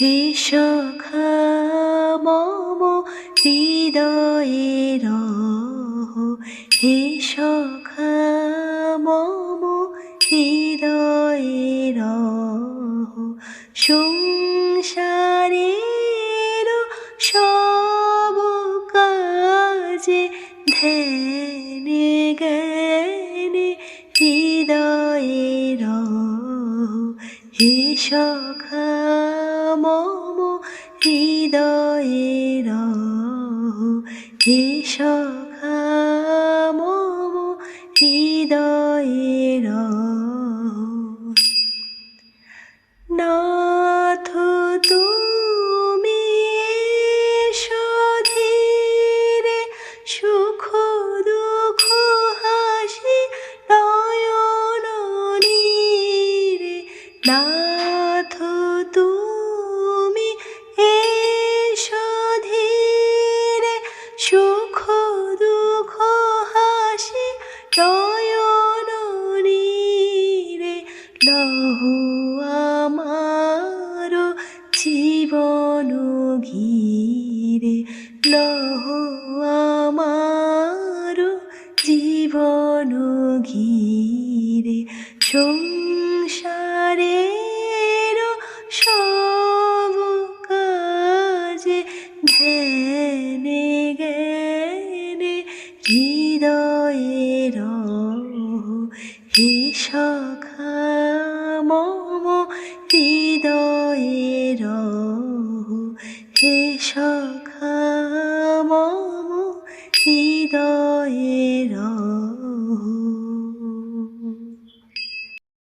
সখা মম হৃদয়ের হে সখা মম হৃদয়ের সংসারের সব কাজে ধ্যানে জ্ঞানে হৃদয়ের হে সখা মম হৃদয়ের হে সখা মম হৃদয়ের নাথ তুমি এসো ধীরে সুখ দুঃখ হাসি নয়ন নীরে নাথ নয়ন নীরে লহু আমার জীবন ঘিরে, লহু আমার জীবন ঘিরে। সংসারের সব কাজে ধ্যানে জ্ঞানে হৃদয়ের হে মম হৃদয়ের হে